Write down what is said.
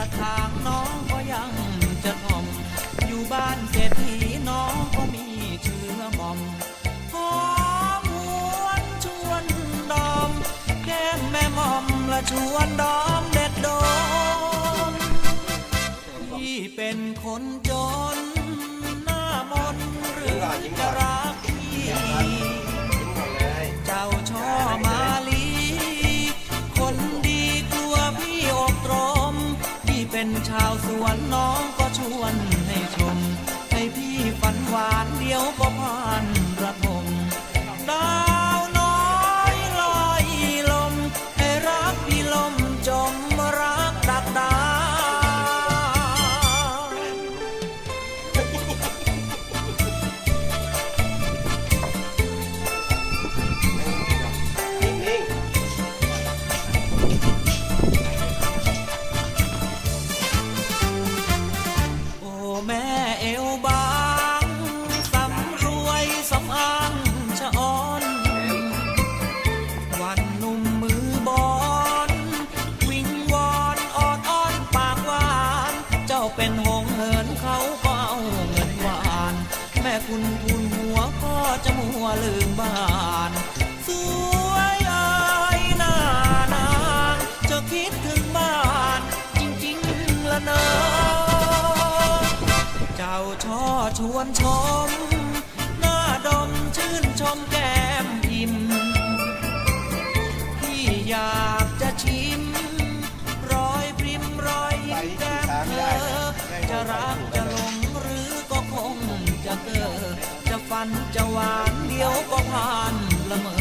ระถางน้องก็ยังจะทอม อยู่บ้านเศรษฐีน้องก็มีเชื้อมอมหอมหวนชวนดอม แก้มแม่มอมละชวนดอมเด็ดดมที่เป็นคนจน ชาวสวนน้องก็ชวนให้ชม ให้พี่ฝันหวานเดียวก็ผ่าน เป็นหงเหินเขาก็เอาเงินหวาน แม่คุณทุนหัวก็จะมัวลืมบ้านสวยเอ้ยนานางจะคิดถึงบ้านจริงๆละเนอเจ้าช่อชวนชม หน้าดมชื่นชมแก้ จะรักจะหลงหรือก็คงจะเกิดจะฝันจะหวานเดียวก็ผ่านละเมอ